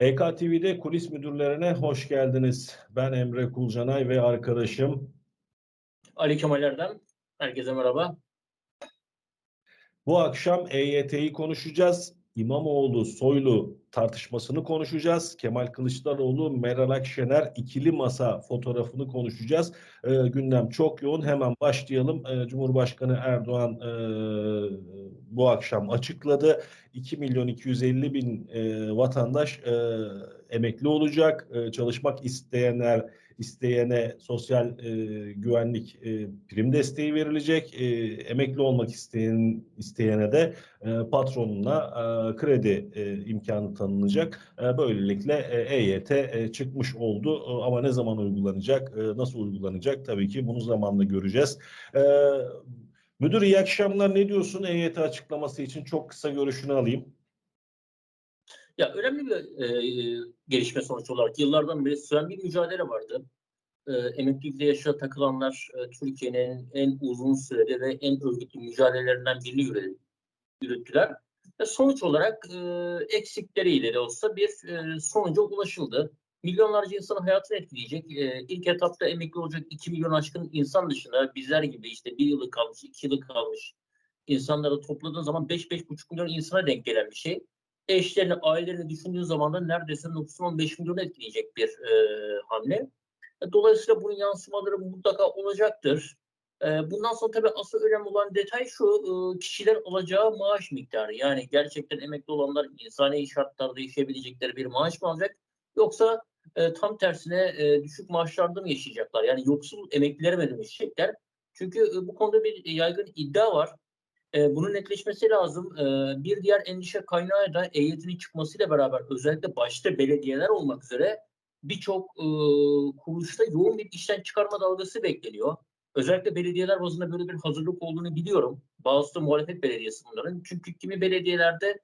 EKTV'de kulis müdürlerine hoş geldiniz. Ben Emre Kulcanay ve arkadaşım. Ali Kemal Erdem. Herkese merhaba. Bu akşam EYT'yi konuşacağız. İmamoğlu Soylu tartışmasını konuşacağız. Kemal Kılıçdaroğlu Meral Akşener ikili masa fotoğrafını konuşacağız. Ee, gündem çok yoğun. Hemen başlayalım. Ee, Cumhurbaşkanı Erdoğan e, bu akşam açıkladı. 2 milyon 250 bin e, vatandaş e, emekli olacak. E, çalışmak isteyenler isteyene sosyal e, güvenlik e, prim desteği verilecek. E, emekli olmak isteyen isteyene de e, patronuna e, kredi e, imkanı tanınacak. E, böylelikle e, EYT e, çıkmış oldu. E, ama ne zaman uygulanacak, e, nasıl uygulanacak tabii ki bunu zamanla göreceğiz. E, müdür iyi akşamlar. Ne diyorsun EYT açıklaması için? Çok kısa görüşünü alayım. Ya önemli bir e, gelişme sonuç olarak yıllardan beri süren bir mücadele vardı. E, emeklilikte yaşa takılanlar e, Türkiye'nin en uzun sürede ve en örgütlü mücadelelerinden birini yürü- yürüttüler. Ve sonuç olarak e, eksikleriyle de olsa bir e, sonuca ulaşıldı. Milyonlarca insanın hayatını etkileyecek. E, ilk etapta emekli olacak 2 milyon aşkın insan dışında bizler gibi işte bir yılı kalmış, iki yılı kalmış insanları topladığın zaman 5-5,5 milyon insana denk gelen bir şey eşlerini, ailelerini düşündüğün zaman da neredeyse nüfusun 15 milyonu etkileyecek bir e, hamle. Dolayısıyla bunun yansımaları mutlaka olacaktır. E, bundan sonra tabii asıl önemli olan detay şu, e, kişiler alacağı maaş miktarı. Yani gerçekten emekli olanlar insani şartlarda yaşayabilecekleri bir maaş mı alacak? Yoksa e, tam tersine e, düşük maaşlarda mı yaşayacaklar? Yani yoksul emeklilere mi dönüşecekler? Çünkü e, bu konuda bir yaygın iddia var. E, bunun netleşmesi lazım. E, bir diğer endişe kaynağı da EYT'nin çıkmasıyla beraber özellikle başta belediyeler olmak üzere birçok e, kuruluşta yoğun bir işten çıkarma dalgası bekleniyor. Özellikle belediyeler bazında böyle bir hazırlık olduğunu biliyorum. Bazısı da muhalefet belediyesi bunların. Çünkü kimi belediyelerde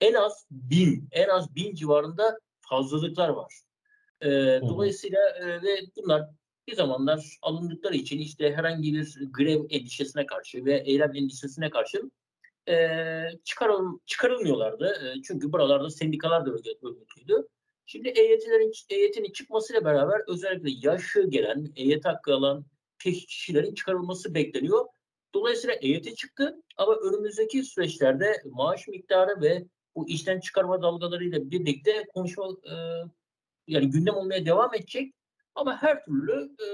en az bin, en az bin civarında fazlalıklar var. E, dolayısıyla e, ve bunlar bir zamanlar alındıkları için işte herhangi bir grev endişesine karşı ve eylem endişesine karşı e, çıkarıl, çıkarılmıyorlardı. E, çünkü buralarda sendikalar da örgüt- örgütlüydü. Şimdi EYT'lerin EYT'nin çıkmasıyla beraber özellikle yaşı gelen, EYT hakkı alan kişilerin çıkarılması bekleniyor. Dolayısıyla EYT çıktı ama önümüzdeki süreçlerde maaş miktarı ve bu işten çıkarma dalgalarıyla birlikte konuşma e, yani gündem olmaya devam edecek. Ama her türlü e,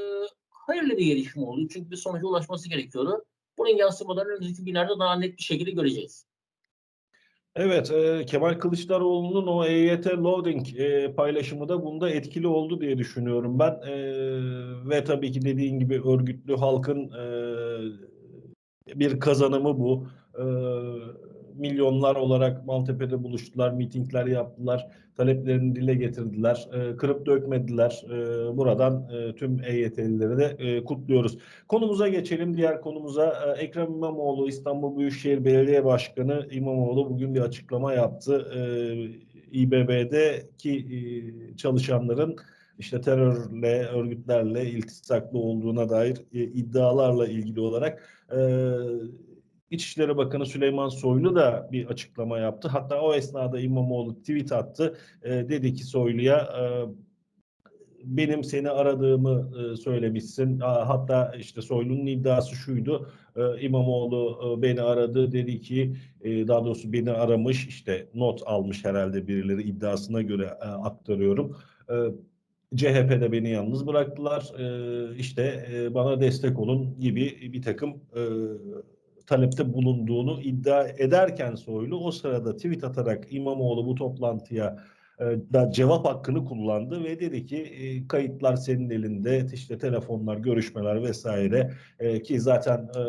hayırlı bir gelişme oldu. Çünkü bir sonuca ulaşması gerekiyordu. Bunun yansımalarını önümüzdeki günlerde daha net bir şekilde göreceğiz. Evet, e, Kemal Kılıçdaroğlu'nun o EYT loading e, paylaşımı da bunda etkili oldu diye düşünüyorum ben. E, ve tabii ki dediğin gibi örgütlü halkın e, bir kazanımı bu. E, milyonlar olarak Maltepe'de buluştular, mitingler yaptılar, taleplerini dile getirdiler, e, kırıp dökmediler. E, buradan e, tüm EYT'lileri de e, kutluyoruz. Konumuza geçelim. Diğer konumuza e, Ekrem İmamoğlu İstanbul Büyükşehir Belediye Başkanı İmamoğlu bugün bir açıklama yaptı. E, İBB'deki e, çalışanların işte terörle, örgütlerle iltisaklı olduğuna dair e, iddialarla ilgili olarak e, İçişleri Bakanı Süleyman Soylu da bir açıklama yaptı. Hatta o esnada İmamoğlu tweet attı. E, dedi ki Soylu'ya e, benim seni aradığımı e, söylemişsin. Hatta işte Soylu'nun iddiası şuydu. E, İmamoğlu e, beni aradı dedi ki e, daha doğrusu beni aramış işte not almış herhalde birileri iddiasına göre e, aktarıyorum. E, CHP'de beni yalnız bıraktılar. E, işte e, bana destek olun gibi bir takım e, talepte bulunduğunu iddia ederken Soylu o sırada tweet atarak İmamoğlu bu toplantıya e, da cevap hakkını kullandı ve dedi ki e, kayıtlar senin elinde işte telefonlar görüşmeler vesaire e, ki zaten e,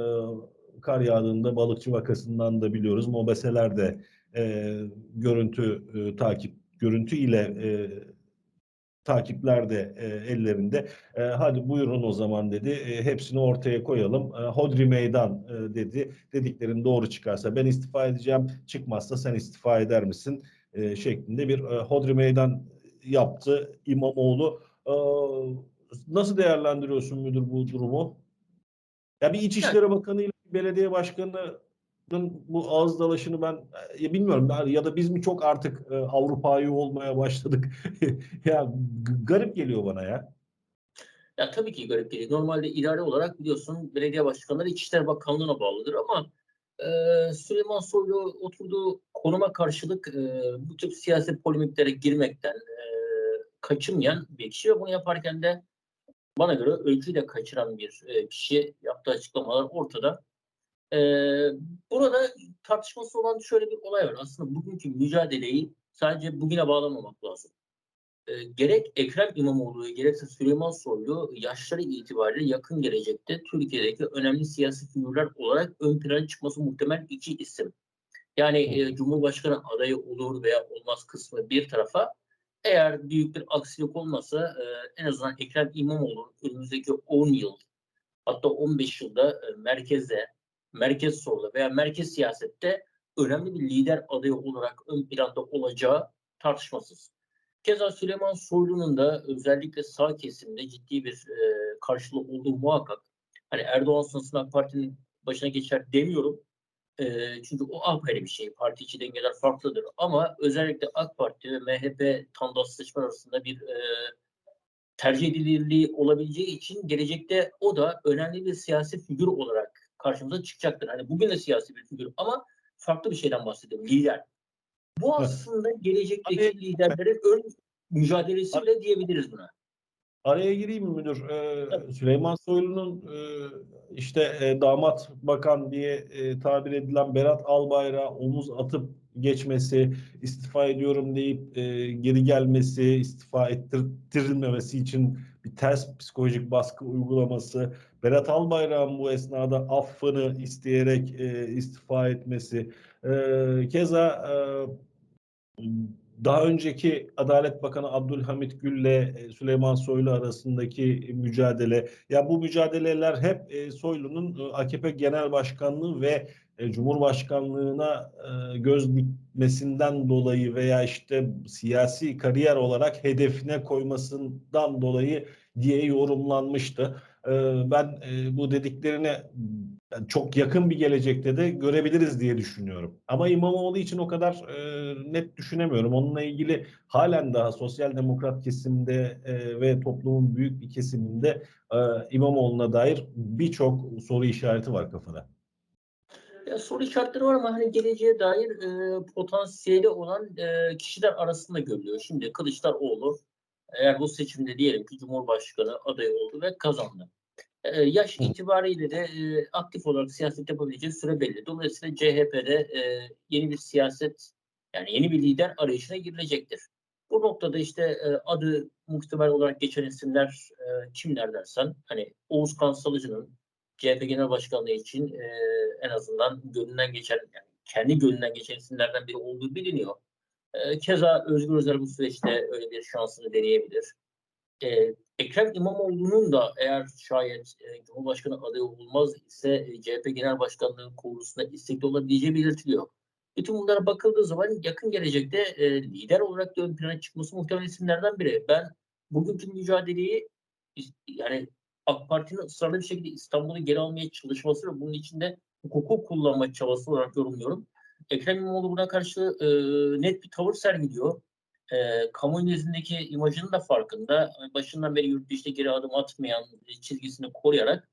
kar yağdığında balıkçı vakasından da biliyoruz mobeseler de e, görüntü e, takip görüntü ile e, takipler de e, ellerinde. E, hadi buyurun o zaman dedi. E, hepsini ortaya koyalım. E, Hodri meydan e, dedi. Dediklerin doğru çıkarsa ben istifa edeceğim. Çıkmazsa sen istifa eder misin? E, şeklinde bir e, Hodri meydan yaptı İmamoğlu. E, nasıl değerlendiriyorsun müdür bu durumu? Ya bir İçişleri Bakanı ile belediye başkanı bu ağız dalaşını ben ya bilmiyorum ya da biz mi çok artık e, Avrupa'yı olmaya başladık. ya garip geliyor bana ya. Ya tabii ki garip geliyor. Normalde idare olarak biliyorsun belediye başkanları İçişleri Bakanlığı'na bağlıdır ama e, Süleyman Soylu oturduğu konuma karşılık e, bu tip siyasi polemiklere girmekten e, kaçınmayan bir kişi ve bunu yaparken de bana göre ölçüyü de kaçıran bir e, kişi yaptığı açıklamalar ortada. E, burada tartışması olan şöyle bir olay var. Aslında bugünkü mücadeleyi sadece bugüne bağlamamak lazım. E, gerek Ekrem İmamoğlu gerekse Süleyman Soylu yaşları itibariyle yakın gelecekte Türkiye'deki önemli siyasi figürler olarak ön plana çıkması muhtemel iki isim. Yani e, Cumhurbaşkanı adayı olur veya olmaz kısmı bir tarafa eğer büyük bir aksilik olmasa e, en azından Ekrem İmamoğlu önümüzdeki 10 yıl hatta 15 yılda e, merkezde, merkez solda veya merkez siyasette önemli bir lider adayı olarak ön planda olacağı tartışmasız. Keza Süleyman Soylu'nun da özellikle sağ kesimde ciddi bir e, karşılığı olduğu muhakkak. Hani Erdoğan sonrasında Parti'nin başına geçer demiyorum. E, çünkü o apayrı bir şey. Parti içi dengeler farklıdır. Ama özellikle AK Parti ve MHP tandaş seçmen arasında bir e, tercih edilirliği olabileceği için gelecekte o da önemli bir siyasi figür olarak karşımıza çıkacaktır. Hani bugün de siyasi bir figür ama farklı bir şeyden bahsediyorum. Lider. Bu aslında gelecekteki Hani- liderlerin ön mücadelesi bile diyebiliriz buna. Araya gireyim mi müdür? Ee, Süleyman Soylu'nun e, işte e, damat bakan diye e, tabir edilen Berat Albayrak'a omuz atıp geçmesi, istifa ediyorum deyip e, geri gelmesi, istifa ettirilmemesi için bir ters psikolojik baskı uygulaması, Berat Albayrak'ın bu esnada affını isteyerek e, istifa etmesi, e, keza e, daha önceki Adalet Bakanı Abdülhamit Gül'le e, Süleyman Soylu arasındaki mücadele ya bu mücadeleler hep e, Soylu'nun e, AKP Genel Başkanlığı ve Cumhurbaşkanlığına göz dikmesinden dolayı veya işte siyasi kariyer olarak hedefine koymasından dolayı diye yorumlanmıştı. Ben bu dediklerini çok yakın bir gelecekte de görebiliriz diye düşünüyorum. Ama İmamoğlu için o kadar net düşünemiyorum. Onunla ilgili halen daha sosyal demokrat kesimde ve toplumun büyük bir kesiminde İmamoğlu'na dair birçok soru işareti var kafada. Ya soru işaretleri var ama hani geleceğe dair e, potansiyeli olan e, kişiler arasında görülüyor. Şimdi Kılıçdaroğlu eğer bu seçimde diyelim ki Cumhurbaşkanı adayı oldu ve kazandı. Ee, yaş itibariyle de e, aktif olarak siyaset yapabileceği süre belli. Dolayısıyla CHP'de e, yeni bir siyaset yani yeni bir lider arayışına girilecektir. Bu noktada işte e, adı muhtemel olarak geçen isimler e, kimler dersen hani Oğuz Kansalıcı'nın CHP Genel Başkanlığı için e, en azından gönlünden geçen yani kendi gönlünden geçen isimlerden biri olduğu biliniyor. E, keza Özgür Özel bu süreçte öyle bir şansını deneyebilir e, Ekrem İmamoğlu'nun da eğer şayet e, Cumhurbaşkanı adayı olmaz ise e, CHP Genel Başkanlığı konusunda istekli olabileceği belirtiliyor. Bütün bunlara bakıldığı zaman yakın gelecekte e, lider olarak da ön plana çıkması muhtemel isimlerden biri. Ben bugünkü mücadeleyi yani AK Parti'nin ısrarlı bir şekilde İstanbul'u geri almaya çalışması ve bunun içinde hukuku kullanma çabası olarak yorumluyorum. Ekrem İmamoğlu buna karşı e, net bir tavır sergiliyor e, kamu nezdindeki imajının da farkında. Başından beri yurt dışında geri adım atmayan çizgisini koruyarak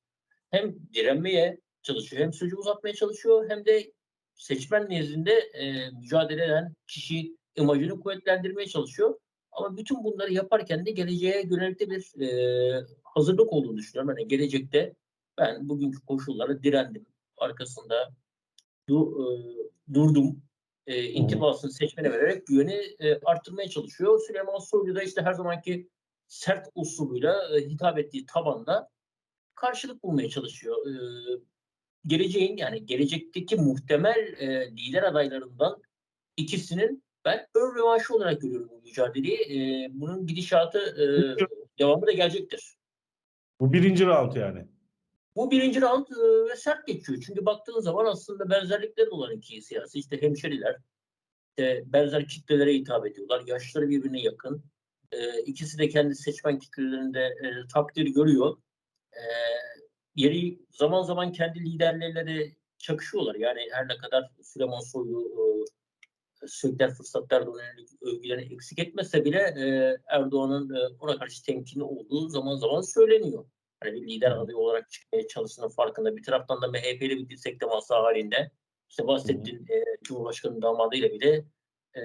hem direnmeye çalışıyor hem süreci uzatmaya çalışıyor hem de seçmen nezdinde e, mücadele eden kişi imajını kuvvetlendirmeye çalışıyor. Ama bütün bunları yaparken de geleceğe yönelik de bir e, hazırlık olduğunu düşünüyorum. Yani gelecekte ben bugünkü koşullara direndim. Arkasında du, e, durdum e, intibasını seçmene vererek güveni e, arttırmaya çalışıyor. Süleyman Soylu da işte her zamanki sert usuluyla e, hitap ettiği tabanda karşılık bulmaya çalışıyor. E, geleceğin yani gelecekteki muhtemel e, lider adaylarından ikisinin ben ön revanşı olarak görüyorum bu mücadeleyi. E, bunun gidişatı e, devamı da gelecektir. Bu birinci round yani. Bu birinci round e, sert geçiyor. Çünkü baktığın zaman aslında benzerlikleri olan iki siyasi. işte hemşeriler, işte benzer kitlelere hitap ediyorlar. Yaşları birbirine yakın. E, ikisi de kendi seçmen kitlelerinde e, takdir görüyor. E, yeri zaman zaman kendi liderleri çakışıyorlar. Yani her ne kadar Süleyman Soylu e, sürekli fırsatlar yönelik övgülerini eksik etmese bile e, Erdoğan'ın e, ona karşı temkinli olduğu zaman zaman söyleniyor. Hani bir lider adayı olarak çıkmaya çalıştığının farkında. Bir taraftan da MHP'li bir dirsek teması halinde işte bahsettiğin e, Cumhurbaşkanı damadıyla bile e,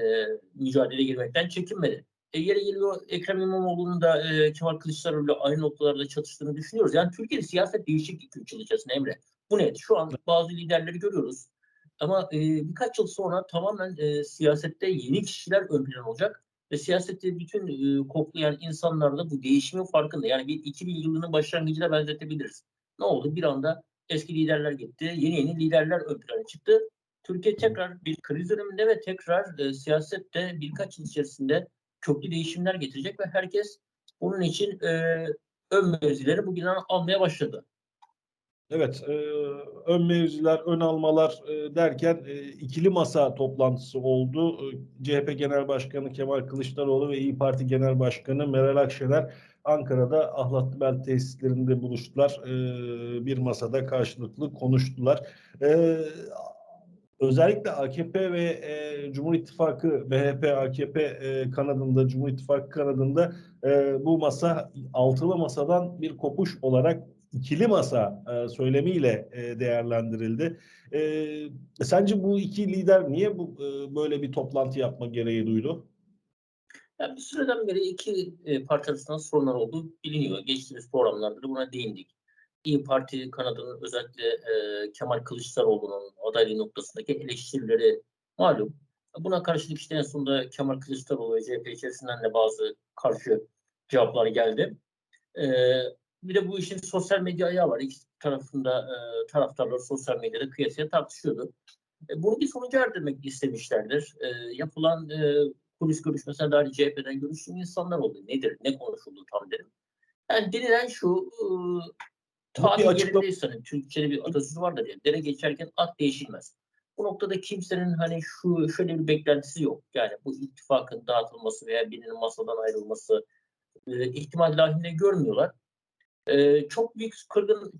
mücadele girmekten çekinmedi. E, yeri geliyor Ekrem İmamoğlu'nun da e, Kemal Kılıçdaroğlu'yla aynı noktalarda çatıştığını düşünüyoruz. Yani Türkiye'de siyaset değişik 2-3 yıl içerisinde Emre. Bu net. Şu an bazı liderleri görüyoruz. Ama e, birkaç yıl sonra tamamen e, siyasette yeni kişiler ön plan olacak. Ve siyasette bütün e, koklayan insanlar da bu değişimin farkında. Yani bir 2000 yılının başlangıcına benzetebiliriz. Ne oldu? Bir anda eski liderler gitti. Yeni yeni liderler ön plana çıktı. Türkiye tekrar bir kriz döneminde ve tekrar e, siyasette birkaç yıl içerisinde köklü değişimler getirecek ve herkes bunun için e, ön mevzileri bugünden almaya başladı. Evet, e, ön mevziler, ön almalar e, derken e, ikili masa toplantısı oldu. E, CHP Genel Başkanı Kemal Kılıçdaroğlu ve İyi Parti Genel Başkanı Meral Akşener Ankara'da Ahlatlıbel tesislerinde buluştular. E, bir masada karşılıklı konuştular. E, özellikle AKP ve e, Cumhur İttifakı, MHP, AKP e, kanadında, Cumhur İttifakı kanadında e, bu masa altılı masadan bir kopuş olarak ikili masa e, söylemiyle e, değerlendirildi. E, sence bu iki lider niye bu e, böyle bir toplantı yapma gereği duydu? Yani bir süreden beri iki e, parti arasında sorunlar olduğu biliniyor. Geçtiğimiz programlarda da buna değindik. İyi Parti kanadının özellikle e, Kemal Kılıçdaroğlu'nun adaylığı noktasındaki eleştirileri malum. Buna karşılık işte en sonunda Kemal Kılıçdaroğlu ve CHP içerisinden de bazı karşı cevaplar geldi. E, bir de bu işin sosyal medya ayağı var. İki tarafında e, taraftarlar sosyal medyada kıyasıya tartışıyordu. E, bunu bir sonuca erdirmek istemişlerdir. E, yapılan e, kulis görüşmesine dair CHP'den görüştüğüm insanlar oldu. Nedir, ne konuşuldu tam derim. Yani denilen şu e, tatil yerindeyse hani Türkçe'de bir atasözü vardır ya dere geçerken at değişilmez. Bu noktada kimsenin hani şu şöyle bir beklentisi yok. Yani bu ittifakın dağıtılması veya birinin masadan ayrılması e, ihtimal dahilinde görmüyorlar e, çok büyük kırgın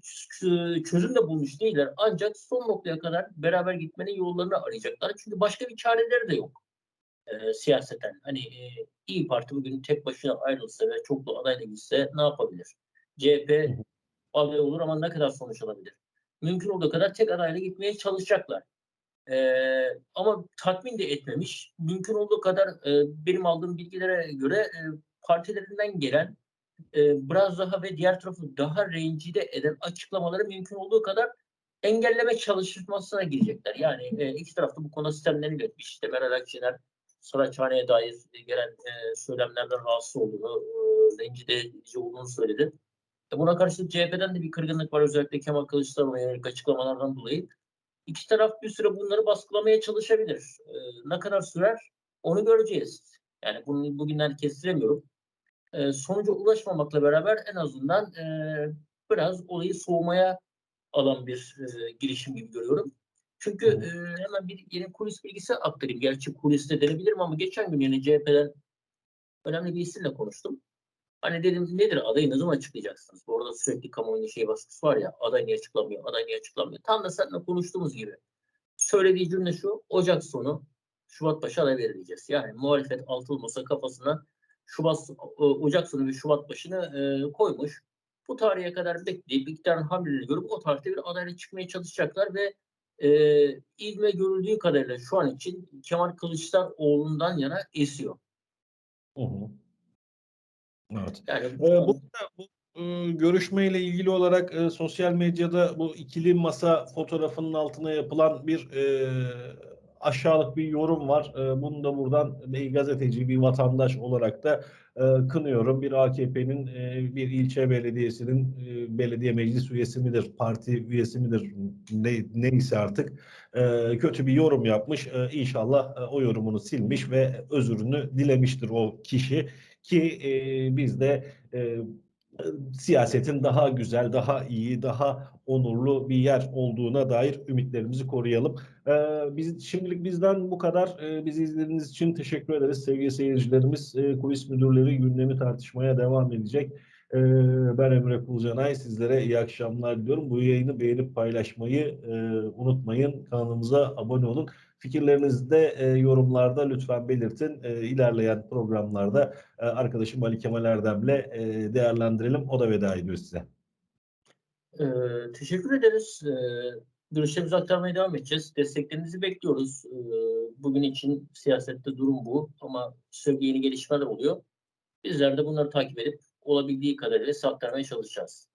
çözüm de bulmuş değiller. Ancak son noktaya kadar beraber gitmenin yollarını arayacaklar. Çünkü başka bir çareleri de yok e, siyaseten. Hani e, İyi Parti bugün tek başına ayrılsa ve çoklu adayla gitse ne yapabilir? CHP aday olur ama ne kadar sonuç alabilir? Mümkün olduğu kadar tek adayla gitmeye çalışacaklar. E, ama tatmin de etmemiş. Mümkün olduğu kadar e, benim aldığım bilgilere göre e, partilerinden gelen e, biraz daha ve diğer tarafı daha rencide eden açıklamaları mümkün olduğu kadar engelleme çalışmasına girecekler. Yani e, iki tarafta bu konuda sistemlerini üretmiş. İşte Meral Akşener Saraçhane'ye dair gelen e, söylemlerden rahatsız olduğunu, e, rencide edici olduğunu söyledi. E, buna karşılık CHP'den de bir kırgınlık var özellikle Kemal Kılıçdaroğlu'na yönelik açıklamalardan dolayı. İki taraf bir süre bunları baskılamaya çalışabilir. E, ne kadar sürer onu göreceğiz. Yani bunu bugünden kestiremiyorum e, sonuca ulaşmamakla beraber en azından e, biraz olayı soğumaya alan bir e, girişim gibi görüyorum. Çünkü e, hemen bir yeni kulis bilgisi aktarayım. Gerçi kuliste denebilirim ama geçen gün yine CHP'den önemli bir isimle konuştum. Hani dedim nedir adayı ne zaman açıklayacaksınız? Bu arada sürekli kamuoyunun şey baskısı var ya aday niye açıklamıyor, aday niye açıklamıyor. Tam da seninle konuştuğumuz gibi. Söylediği cümle şu, Ocak sonu Şubat başı aday verileceğiz. Yani muhalefet altı olmasa kafasına Şubat, e, Ocak sonu ve Şubat başını e, koymuş. Bu tarihe kadar bekleyip iktidarın hamlelerini görüp o tarihte bir adayla çıkmaya çalışacaklar ve e, ilme görüldüğü kadarıyla şu an için Kemal Kılıçdaroğlu'ndan yana esiyor. Hı hı. Evet. Yani ee, bu, bu e, görüşmeyle ilgili olarak e, sosyal medyada bu ikili masa fotoğrafının altına yapılan bir e, aşağılık bir yorum var. E, bunu da buradan bir gazeteci, bir vatandaş olarak da e, kınıyorum. Bir AKP'nin e, bir ilçe belediyesinin e, belediye meclis üyesi midir, parti üyesi midir ne, neyse artık e, kötü bir yorum yapmış. E, inşallah e, o yorumunu silmiş ve özürünü dilemiştir o kişi ki e, biz de e, siyasetin daha güzel, daha iyi, daha onurlu bir yer olduğuna dair ümitlerimizi koruyalım. Ee, biz şimdilik bizden bu kadar. Ee, bizi izlediğiniz için teşekkür ederiz sevgili seyircilerimiz. Ee, kulis müdürleri gündemi tartışmaya devam edecek. Ee, ben Emre Kulcanay. Sizlere iyi akşamlar diliyorum. Bu yayını beğenip paylaşmayı e, unutmayın. Kanalımıza abone olun. Fikirlerinizi de e, yorumlarda lütfen belirtin. E, ilerleyen programlarda arkadaşım Ali Kemal Erdem'le değerlendirelim. O da veda ediyor size. Ee, teşekkür ederiz. Ee, görüşlerimizi aktarmaya devam edeceğiz. Desteklerinizi bekliyoruz. Ee, bugün için siyasette durum bu ama sürekli yeni gelişmeler oluyor. Bizler de bunları takip edip olabildiği kadarıyla size aktarmaya çalışacağız.